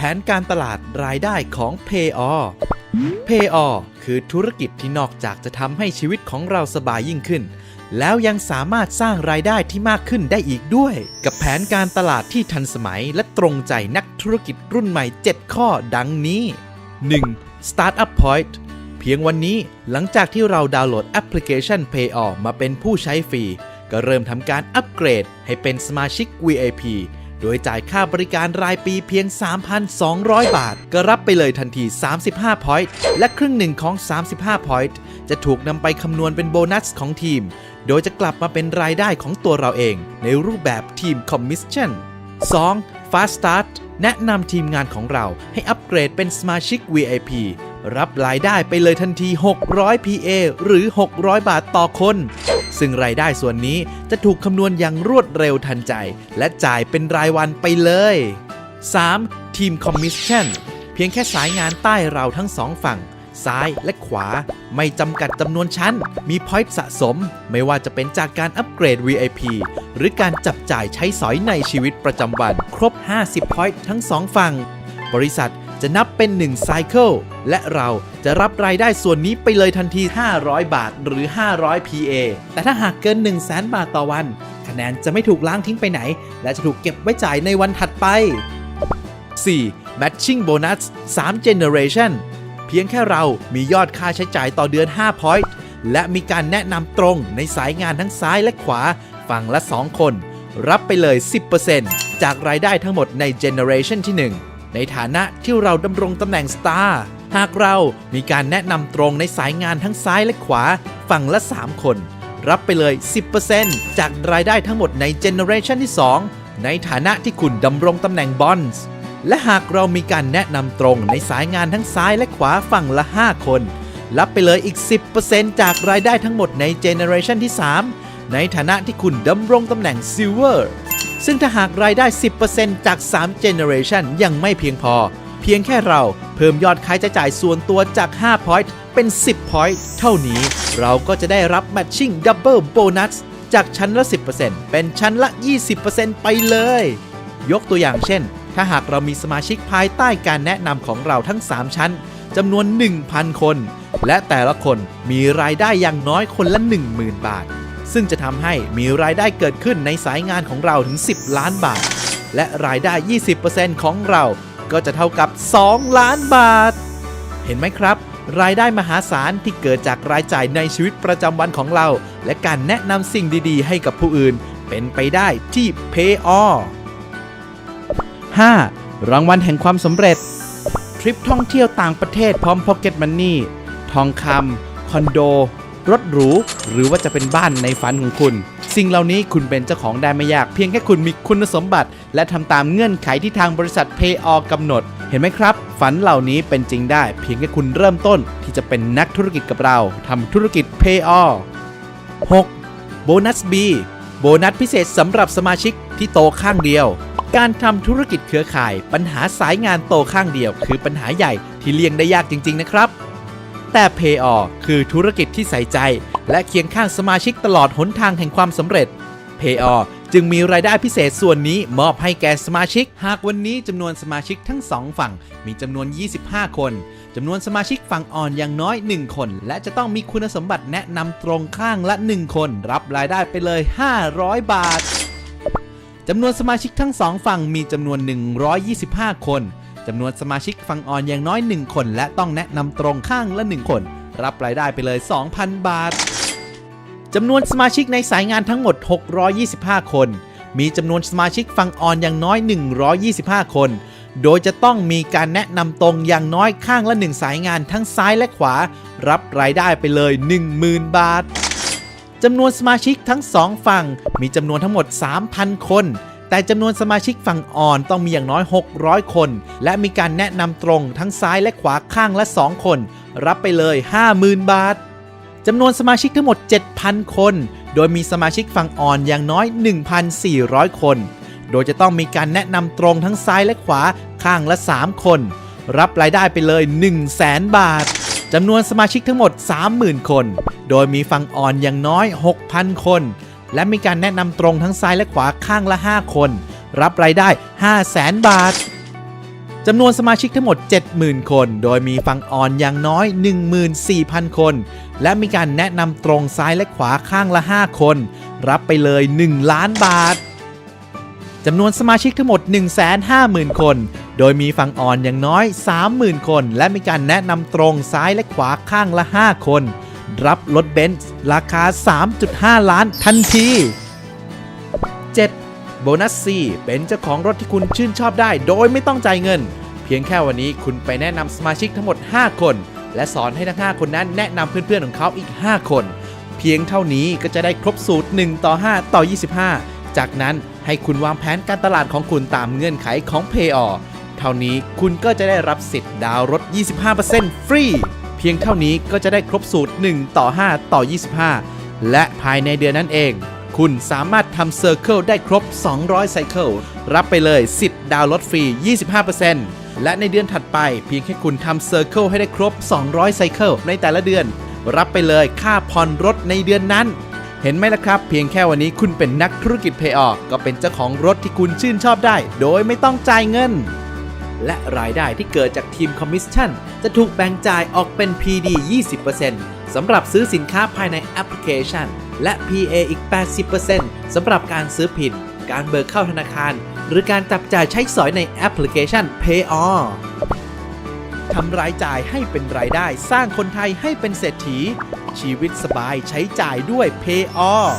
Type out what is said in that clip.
ผนการตลาดรายได้ของ Payor Payor คือธุรกิจที่นอกจากจะทำให้ชีวิตของเราสบายยิ่งขึ้น แล้วยังสามารถสร้างรายได้ที่มากขึ้นได้อีกด้วย กับแผนการตลาดที่ทันสมัยและตรงใจนักธุรกิจรุ่นใหม่ 7 ข้อดังนี้ 1. Startup Point เพียงวันนี้หลังจากที่เราดาวน์โหลดแอปพลิเคชัน Payor มาเป็นผู้ใช้ฟรี ก็เริ่มทำการอัปเกรดให้เป็นสมาชิก VIP โดยจ่ายค่าบริการรายปีเพียง 3,200 บาท ก็รับไปเลยทันที 35 point และครึ่งหนึ่งของ 35 point จะถูกนำไปคำนวณเป็นโบนัสของทีม โดยจะกลับมาเป็นรายได้ของตัวเราเอง ในรูปแบบทีมคอมมิชชั่น 2. Fast Start แนะนำทีมงานของเราให้อัปเกรดเป็นสมาชิก VIP รับรายได้ไปเลยทันที 600 PA หรือ 600 บาทต่อคน ซึ่งรายได้ส่วนนี้จะถูกคำนวณอย่างรวดเร็วทันใจ และจ่ายเป็นรายวันไปเลย 3. ทีมคอมมิชชั่นเพียงแค่สายงานใต้เราทั้งสองฝั่ง ซ้ายและขวา ไม่จำกัดจำนวนชั้น มีพอยต์สะสม ไม่ว่าจะเป็นจากการอัปเกรด VIP หรือการจับจ่ายใช้สอยในชีวิตประจำวัน ครบ 50 พอยต์ทั้งสองฝั่ง บริษัท จะนับเป็น1ไซเคิลและเราจะรับรายได้ส่วนนี้ไปเลยทันที 500 บาทหรือ 500 PA แต่ถ้าหากเกิน 1 0 0 0 0แบาทต่อวัน คะแนนจะไม่ถูกล้างทิ้งไปไหน และจะถูกเก็บไว้จ่ายในวันถัดไป 4. Matching Bonus 3 Generation เพียงแค่เรามียอดค่าใช้จ่ายต่อเดือน 5 point และมีการแนะนำตรงในสายงานทั้งซ้ายและขวา ฝั่งละ 2 คน รับไปเลย 10%จากรายได้ทั้งหมดใน Generation ที่ 1 ในฐานะที่เราดำรงตำแหน่ง Star หากเรามีการแนะนำตรงในสายงานทั้งซ้ายและขวาฝั่งละ 3 คน รับไปเลย 10%จากรายได้ทั้งหมดใน Generation ที่ 2 ในฐานะที่คุณดำรงตำแหน่ง Bonds และหากเรามีการแนะนำตรงในสายงานทั้งซ้ายและขวาฝั่งละ 5 คน รับไปเลยอีก 10%จากรายได้ทั้งหมดใน Generation ที่ 3 ในฐานะที่คุณดำรงตำแหน่ง Silver ซึ่งถ้าหากรายได้ 10%จาก 3 Generation ยังไม่เพียงพอ เพียงแค่เราเพิ่มยอดค่าใช้จ่ายส่วนตัวจาก 5 point เป็น 10 point เท่านี้เราก็จะได้รับ Matching Double Bonus จากชั้นละ 10%เป็นชั้นละ 20%ไปเลย ยกตัวอย่างเช่น ถ้าหากเรามีสมาชิกภายใต้การแนะนำของเราทั้ง 3 ชั้นจำนวน 1,000 คน และแต่ละคนมีรายได้อย่างน้อยคนละ 10,000 บาท ซึ่งจะทำให้มีรายได้เกิดขึ้นในสายงานของเราถึง 10 ล้านบาท และรายได้ 20%ของเราก็จะเท่ากับ 2 ล้านบาท เห็นไหมครับ รายได้มหาศาลที่เกิดจากรายจ่ายในชีวิตประจำวันของเรา และการแนะนำสิ่งดีๆ ให้กับผู้อื่น เป็นไปได้ที่ Payor 5. รางวัลแห่งความสำเร็จ ทริปท่องเที่ยวต่างประเทศพร้อม Pocket Money ทองคำคอนโด รถหรู หรือว่าจะเป็นบ้านในฝันของคุณ สิ่งเหล่านี้คุณเป็นเจ้าของได้ไม่ยาก เพียงแค่คุณมีคุณสมบัติ และทำตามเงื่อนไขที่ทางบริษัท Payor กำหนด เห็นไหมครับ ฝันเหล่านี้เป็นจริงได้ เพียงแค่คุณเริ่มต้นที่จะเป็นนักธุรกิจกับเราทำธุรกิจ Payor 6. โบนัส B โบนัสพิเศษสำหรับสมาชิกที่โตข้างเดียว การทำธุรกิจเครือข่าย ปัญหาสายงานโตข้างเดียว คือปัญหาใหญ่ที่เลี่ยงได้ยากจริง ๆ นะครับ แต่ Payor คือธุรกิจที่ใส่ใจ และเคียงข้างสมาชิกตลอดหนทางแห่งความสำเร็จ Payor จึงมีรายได้พิเศษส่วนนี้มอบให้แก่สมาชิก หากวันนี้จำนวนสมาชิกทั้งสองฝั่ง มีจำนวน 25 คนจำนวนสมาชิกฝั่งอ่อนอย่างน้อย 1 คน และจะต้องมีคุณสมบัติแนะนำตรงข้างละ 1 คน รับรายได้ไปเลย 500 บาทจำนวนสมาชิกทั้งสองฝั่งมีจำนวน 125 คน จำนวนสมาชิกฝั่งอ่อนอย่างน้อย 1 คน และต้องแนะนำตรงข้างละ 1 คน รับรายได้ไปเลย 2,000 บาทจำนวนสมาชิกในสายงานทั้งหมด 625 คน มีจำนวนสมาชิกฝั่งอ่อนอย่างน้อย 125 คน โดยจะต้องมีการแนะนำตรงอย่างน้อยข้างละ 1 สายงานทั้งซ้ายและขวา รับรายได้ไปเลย 10,000 บาทจำนวนสมาชิกทั้งสองฝั่ง มีจำนวนทั้งหมด 3,000 คน แต่จำนวนสมาชิกฝั่งอ่อนต้องมีอย่างน้อย 600 คน และมีการแนะนำตรงทั้งซ้ายและขวาข้างละ 2 คน รับไปเลย 50,000 บาทจำนวนสมาชิกทั้งหมด 7,000 คน โดยมีสมาชิกฝั่งอ่อนอย่างน้อย 1,400 คน โดยจะต้องมีการแนะนำตรงทั้งซ้ายและขวาข้างละ 3 คน รับรายได้ไปเลย 1 0 0 0 0แสนบาทจำนวนสมาชิกทั้งหมด 30,000 คน โดยมีฝั่งอ่อนอย่างน้อย 6,000 คน และมีการแนะนำตรงทั้งซ้ายและขวาข้างละ 5 คน รับรายได้ 5 0 0แสนบาทจำนวนสมาชิกทั้งหมด 70,000 คน โดยมีฟังออนอย่างน้อย 14,000 คน และมีการแนะนำตรงซ้ายและขวาข้างละ 5 คน รับไปเลย 1 ล้านบาทจำนวนสมาชิกทั้งหมด 150,000 คน โดยมีฝั่งอ่อนอย่างน้อย 30,000 คน และมีการแนะนำตรงซ้ายและขวาข้างละ 5 คน รับรถเบนซ์ราคา 3.5 ล้านทันที 7. โบนัส C เป็นเจ้าของรถที่คุณชื่นชอบได้โดยไม่ต้องจ่ายเงิน เพียงแค่วันนี้คุณไปแนะนำสมาชิกทั้งหมด 5 คน และสอนให้ทั้ง 5 คนนั้นแนะนำเพื่อนๆของเขาอีก 5 คน เพียงเท่านี้ก็จะได้ครบสูตร 1 ต่อ 5 ต่อ 25 จากนั้นให้คุณวางแผนการตลาดของคุณตามเงื่อนไขของ Pay o เท่านี้คุณก็จะได้รับสิทธิ์ดาวรถ 25%ฟรี เพียงเท่านี้ก็จะได้ครบสูตร 1 ต่อ 5 ต่อ 25 และภายในเดือนนั้นเอง คุณสามารถทำเซอร์เคิลได้ครบ 200ไซเคิลรับไปเลยสิทธิ์ดาวน์รถฟรี 25%และในเดือนถัดไปเพียงแค่คุณทำเซอร์เคิลให้ได้ครบ 200ไซเคิลในแต่ละเดือน รับไปเลยค่าผ่อนรถในเดือนนั้นเห็นไหมล่ะครับ เพียงแค่วันนี้คุณเป็นนักธุรกิจเพย์ออก็เป็นเจ้าของรถที่คุณชื่นชอบได้ โดยไม่ต้องจ่ายเงิน และรายได้ที่เกิดจากทีมคอมมิชชั่น จะถูกแบ่งจ่ายออกเป็น PD 20%สำหรับซื้อสินค้าภายในแอปพลิเคชัน และ PA อีก 80%สำหรับการซื้อผิดการเบิกเข้าธนาคาร หรือการจับจ่ายใช้สอยในแอปพลิเคชัน PayOn ทำรายจ่ายให้เป็นรายได้สร้างคนไทยให้เป็นเศรษฐี ชีวิตสบายใช้จ่ายด้วย PayOn